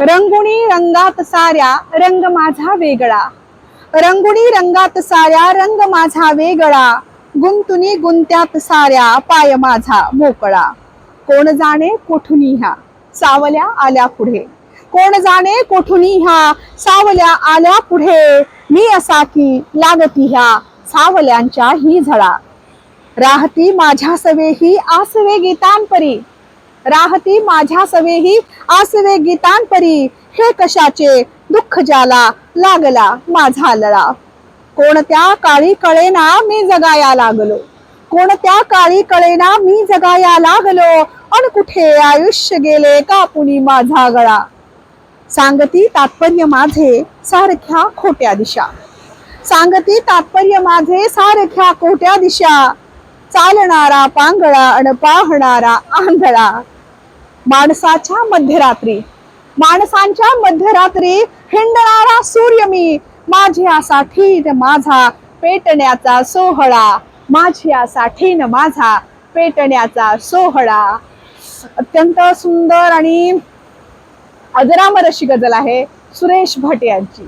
रंगुणी रंगात साऱ्या रंग माझा वेगळा. रंगुणी रंगात साऱ्या रंग माझा वेगळा. गुंतुनी गुंत्यात साऱ्या पाय माझा मोकळा. कोण जाणे कोठुनी ह्या? सावल्या आल्या पुढे. कोण जाणे कोठुनी ह्या? सावल्या आल्या पुढे. मी असा की लागती ह्या सावल्यांच्या ही झळा. राहती माझ्या सवेही आसवे गीतांपरी. राहती माझ्या सवेही. आसवे गीतांपरी. हे कशाचे? दुःख ज्याला लागला माझा लळा. कोणत्या काळी कळेना मी जगाया लागलो. कोणत्या काळी कळेना मी जगाया लागलो. अन कुठे आयुष्य गेले कापुनी माझा गळा? सांगती तात्पर्य माझे सारख्या खोट्या दिशा. सांगती तात्पर्य माझे सारख्या खोट्या दिशा. चालणारा पांगळा अन पाहणारा आंधळा. माणसाच्या मध्यरात्री. माणसांच्या मध्यरात्री हिंडणारा सूर्य मी माझ्यासाठी न माझा पेटण्याचा सोहळा. माझ्यासाठी न माझा पेटण्याचा सोहळा. अत्यंत सुंदर आणि अजरामर अशी गजल आहे सुरेश भट यांची.